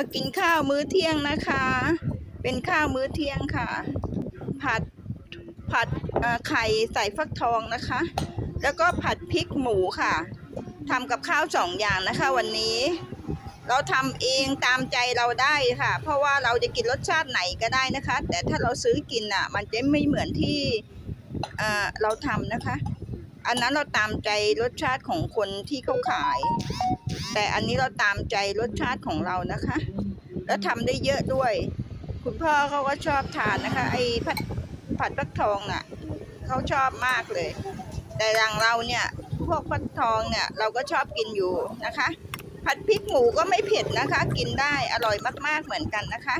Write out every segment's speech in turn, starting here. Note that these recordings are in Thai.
มากินข้าวมื้อเที่ยงนะคะ เป็นข้าวมื้อเที่ยงค่ะ ผัดผัดไข่ใส่ฟักทองนะคะ แล้วก็ผัดพริกหมูค่ะทำกับข้าวสองอย่างนะคะ วันนี้ เราทำเองตามใจเราได้ค่ะ เพราะว่าเราจะกินรสชาติไหนก็ได้นะคะ แต่ถ้าเราซื้อกินอะ มันจะไม่เหมือนที่เอ่อเราทำนะคะ อันนั้นเราตามใจรสชาติของคนที่เขาขาย แต่อันนี้เราตามใจรสชาติของเรานะคะ แล้วทำได้เยอะด้วย คุณพ่อเขาก็ชอบทานนะคะ ไอ้ผัดผัดฟักทองน่ะเขาชอบมากเลย แต่อย่างเราเนี่ยพวกฟักทองเนี่ยเราก็ชอบกินอยู่นะคะ ผัดพริกหมูก็ไม่เผ็ดนะคะ กินได้อร่อยมากๆเหมือนกันนะคะ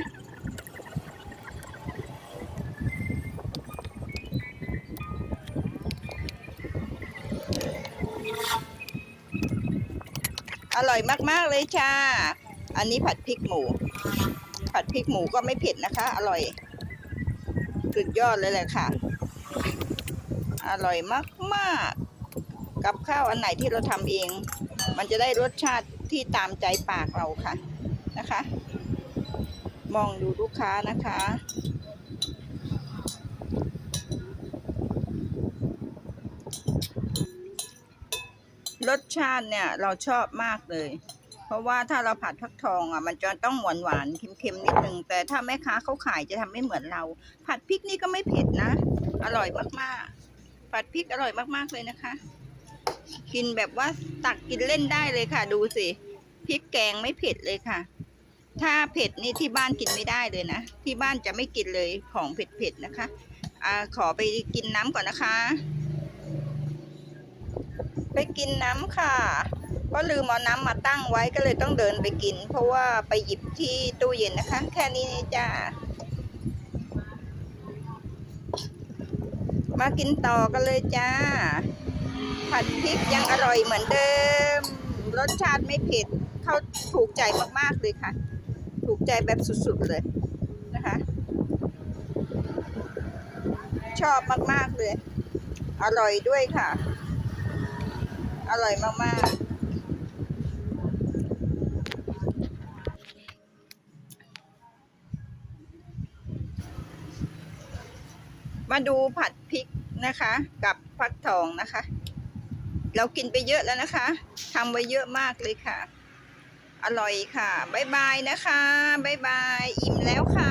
อร่อยมากๆเลยจ้า อันนี้ผัดพริกหมู ผัดพริกหมูก็ไม่เผ็ดนะคะ อร่อย สุดยอดเลยแหละค่ะ อร่อยมากๆ กับข้าวอันไหนที่เราทำเอง มันจะได้รสชาติที่ตามใจปากเราค่ะนะคะ มองดูลูกค้านะคะ รสชาติเนี่ยเราชอบมากเลย เพราะว่าถ้าเราผัดฟักทองอะ มันจะต้องหวานหวานเค็มๆนิดนึง แต่ถ้าแม่ค้าเขาขายจะทำไม่เหมือนเรา ผัดพริกนี่ก็ไม่เผ็ดนะ อร่อยมากๆ ผัดพริกอร่อยมากๆเลยนะคะ กินแบบว่าตักกินเล่นได้เลยค่ะ ดูสิพริกแกงไม่เผ็ดเลยค่ะ ถ้าเผ็ดนี่ที่บ้านกินไม่ได้เลยนะ ที่บ้านจะไม่กินเลยของเผ็ดๆนะคะอ่าขอไปกินน้ำก่อนนะคะ ไปกินน้ำค่ะ ก็ลืมเอาน้ำมาตั้งไว้ก็เลยต้องเดินไปกิน เพราะว่าไปหยิบที่ตู้เย็นนะคะ แค่นี้จ้ามากินต่อกันเลยจ้า ผัดพริกยังอร่อยเหมือนเดิม รสชาติไม่เผ็ดเข้าถูกใจมากๆเลยค่ะ ถูกใจแบบสุดๆเลยนะคะ ชอบมากๆเลย อร่อยด้วยค่ะ อร่อยมากๆมาดูผัดพริกนะคะ กับฟักทองนะคะ เรากินไปเยอะแล้วนะคะทำไว้เยอะมากเลยค่ะ อร่อยค่ะ บ๊ายบายนะคะ บ๊ายบาย อิ่มแล้วค่ะ